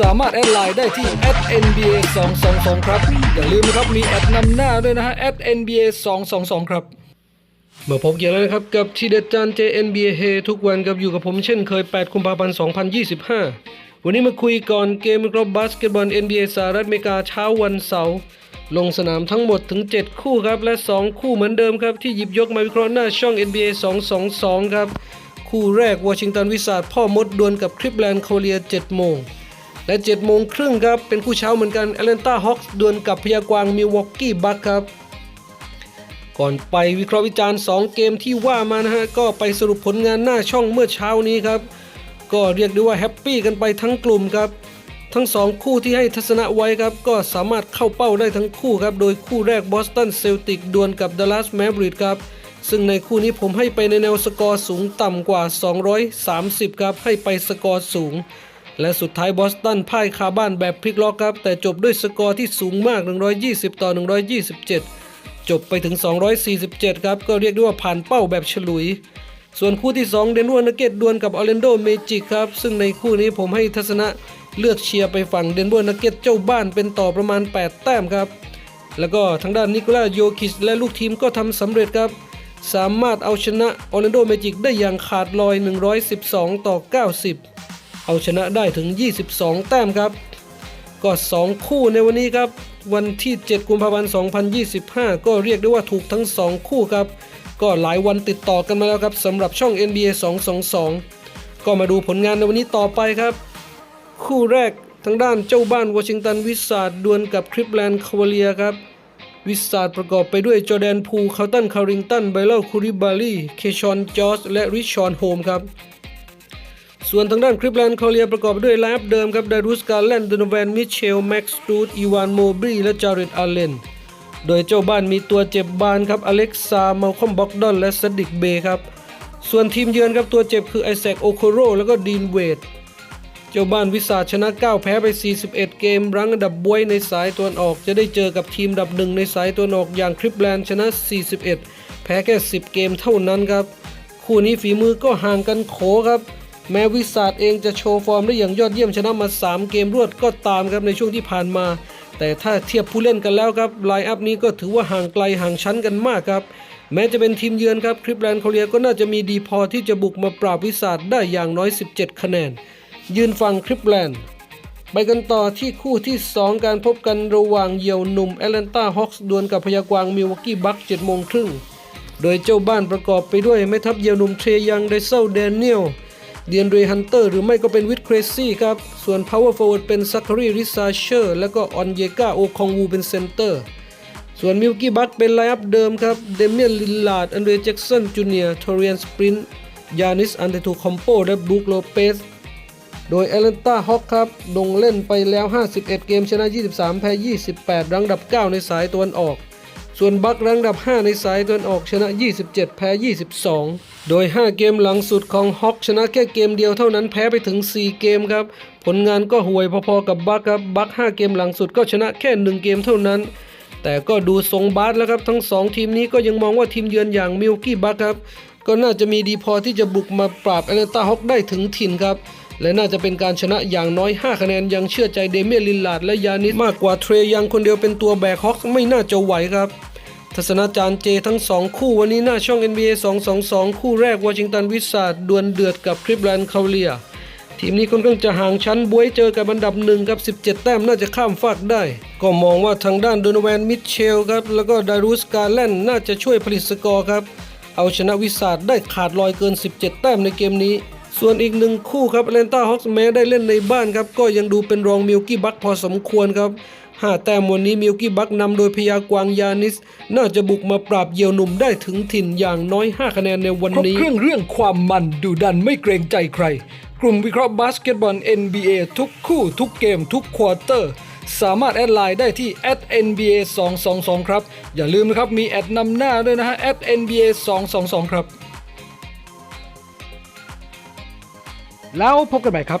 สามารถแอดไลน์ได้ที่ @nba 222ครับ อย่าลืมนะครับมีแอดนำหน้าด้วยนะฮะ @nba 222ครับมาพบกันแล้วนะครับกับทีเด็ดจาน JNBA เฮทุกวันกับอยู่กับผมเช่นเคย 8 กุมภาพันธ์ 2025 วันนี้มาคุยก่อนเกมวิเคราะห์บาสเกตบอล NBA สหรัฐอเมริกาเช้าวันเสาร์ลงสนามทั้งหมดถึง 7 คู่ครับ และ 2 คู่เหมือนเดิมครับ ที่หยิบยกมาวิเคราะห์หน้าช่อง NBA 222 ครับ คู่แรกวอชิงตันวิสาดพ่อมดดวลกับคลิปแลนด์โคเรีย 7 โมง และ7โมงครึ่งครับ เป็นคู่เช้าเหมือนกันแอตแลนตาฮอคส์ดวลกับพยากวางมิลวอกกี้บัคครับ ก่อนไปวิเคราะห์วิจารณ์ 2 เกมที่ว่ามานะฮะ ก็ไปสรุปผลงานหน้าช่องเมื่อเช้านี้ครับ ก็เรียกได้ว่าแฮปปี้กันไปทั้งกลุ่มครับ ทั้ง 2 คู่ที่ให้ทัศนะไว้ครับ ก็สามารถเข้าเป้าได้ทั้งคู่ครับ โดยคู่แรกบอสตันเซลติกดวลกับดัลลัสแมบริดครับซึ่งในคู่นี้ผมให้ไปในแนวสกอร์สูงต่ำกว่า 230 ครับ ให้ไปสกอร์สูง และสุดท้ายบอสตันพ่ายคาบ้านแบบพลิกล็อกครับ แต่จบด้วยสกอร์ที่สูงมาก 120 ต่อ 127 จบไปถึง 247 ครับ ก็เรียกได้ว่าผ่านเป้าแบบฉลุย ส่วนคู่ที่ 2 เดนวอร์นเกตดวลกับออร์แลนโดเมจิกครับ ซึ่งในคู่นี้ผมให้ทัศนะเลือกเชียร์ไปฝั่งเดนวอร์นเกตเจ้าบ้านเป็นต่อประมาณ 8 แต้มครับ แล้วก็ทางด้านนิโคลาโยคิชและลูกทีมก็ทำสำเร็จครับ สามารถเอาชนะออร์แลนโดเมจิกได้อย่างขาดลอย 112 ต่อ 90 เอาชนะได้ถึง 22 แต้มครับ ก็ 2 คู่ในวันนี้ครับ วันที่ 7 กุมภาพันธ์ 2025 ก็เรียกได้ว่าถูกทั้ง 2 คู่ครับ ก็หลายวันติดต่อกันมาแล้วครับสำหรับช่อง NBA 222 ก็มาดูผลงานในวันนี้ต่อไปครับ คู่แรกทางด้านเจ้าบ้านวอชิงตันวิสาดดวลกับคลิปแลนด์คาวเลียครับวิสาดประกอบไปด้วยจอแดนพูคาร์ตันคาริงตันไบเลอร์คูริบาลีเคชอนจอร์จและริชอนโฮมครับ ส่วนทางด้านคลิปแลนด์คาเลียประกอบด้วยไลน์อัพเดิมครับไดรุสการแลนด์ดโนแวนมิเชลแม็กซ์ตูดอีวานโมบรีและจาริดอาเลนโดยเจ้าบ้านมีตัวเจ็บบานครับอเล็กซาเมลคอมบ็อกดอนและสดิกเบครับส่วนทีมเยือนครับตัวเจ็บคือไอแซคโอโคโรแล้วก็ดีนเวดเจ้าบ้านวิสาชนะ 9 แพ้ไป 41 เกม รั้งอันดับบวยในสายตะวันออก จะได้เจอกับทีมดับหนึ่งในสายตะวันออกอย่างคลิปแลนด์ชนะ 41 แพ้แค่ 10 เกมเท่านั้นครับ คู่นี้ฝีมือก็ห่างกันโขครับ แม้วิสาดเองจะโชว์ฟอร์มได้อย่างยอดเยี่ยมชนะมา 3 เกมรวดก็ตามครับในช่วงที่ผ่านมา แต่ถ้าเทียบผู้เล่นกันแล้วครับไลน์อัพนี้ก็ถือว่าห่างไกลห่างชั้นกันมากครับ แม้จะเป็นทีมเยือนครับคลิปแลนด์โคเรียก็น่าจะมีดีพอที่จะบุกมาปราบวิสาดได้อย่างน้อย 17 คะแนน ยืนฟังคลิปแลนด์ไปกันต่อที่คู่ที่ 2 การพบกันระหว่างเยี่ยวหนุ่มแอตแลนตาฮอคส์ดวลกับพยากวางมิลวอกกี้บัค7โมงครึ่งโดยเจ้าบ้านประกอบไปด้วยแม่ทัพเยี่ยวหนุ่มเทรยังไดเซลแดเนียล เดียนเรฮันเตอร์หรือไม่ก็เป็นวิดเครซี่ครับ ส่วน Power Forward เป็นซักคารีริซาเชอร์และก็ออนเยกาโอคองวูเป็นเซนเตอร์ ส่วนมิลกี้บัคเป็นไลน์อัพเดิมครับ เดเมียนลิลลาร์ดอันเดรแจ็กสันจูเนียร์ทอริอันสปรินต์ยานิสอันเดตูคอมโปและบรูคโลเปสโดยแอตแลนตาฮอคครับ ลงเล่นไปแล้ว 51 เกมชนะ 23 แพ้ 28 รังดับ 9 ในสายตะวันออก ส่วนบัครังดับ 5 ในสายตะวันออกชนะ 27 แพ้ 22 โดย 5 เกมหลังสุดของฮอคชนะแค่เกมเดียวเท่านั้นแพ้ไปถึง 4 เกมครับ ผลงานก็ห่วยพอๆกับบัคครับ บัค5เกมหลังสุดก็ชนะแค่ 1 เกมเท่านั้น แต่ก็ดูทรงบาสแล้วครับ ทั้ง 2 ทีมนี้ก็ยังมองว่าทีมเยือนอย่างมิลกี้บัคครับ ก็น่าจะมีดีพอที่จะบุกมาปราบแอตแลนตาฮอคได้ถึงถิ่นครับและน่าจะเป็นการชนะอย่างน้อย 5 คะแนน ยังเชื่อใจเดเมียนลิลลาดและยานิสมากกว่าเทรยังคนเดียวเป็นตัวแบกฮอคไม่น่าจะไหวครับ ทัศนาจารย์เจทั้ง 2 คู่วันนี้หน้าช่อง NBA 222 คู่แรกวอชิงตันวิสซาดดวลเดือดกับคลิปแลนด์คาเลียทีมนี้ค่อนข้างจะห่างชั้นบวยเจอกับอันดับหนึ่งกับ 17 แต้มน่าจะข้ามฟากได้ ก็มองว่าทางด้านโดนแวนมิเชลครับ แล้วก็ดารุสกาแลนน่าจะช่วยผลิตสกอร์ครับ เอาชนะวิสาดได้ขาดลอยเกิน 17 แต้มในเกมนี้ ส่วนอีกหนึ่งคู่ครับแอตแลนตาฮอคส์แม้ได้เล่นในบ้านครับ ก็ยังดูเป็นรองมิลกี้บัคพอสมควรครับ ห้าแต้มวันนี้มิลกี้บักนำโดยพยากวางยานิส น่าจะบุกมาปราบเหยี่ยวหนุ่มได้ถึงถิ่นอย่างน้อย 5 คะแนนในวันนี้ ครบเครื่องเรื่องความมันดูดันไม่เกรงใจใคร กลุ่มวิเคราะห์บาสเกตบอล NBA ทุกคู่ทุกเกมทุกควอเตอร์ สามารถแอดไลน์ได้ที่ @nba 222ครับ อย่าลืมนะครับมีแอดนำหน้าด้วยนะฮะ @nba 222ครับ แล้วพบกันใหม่ครับ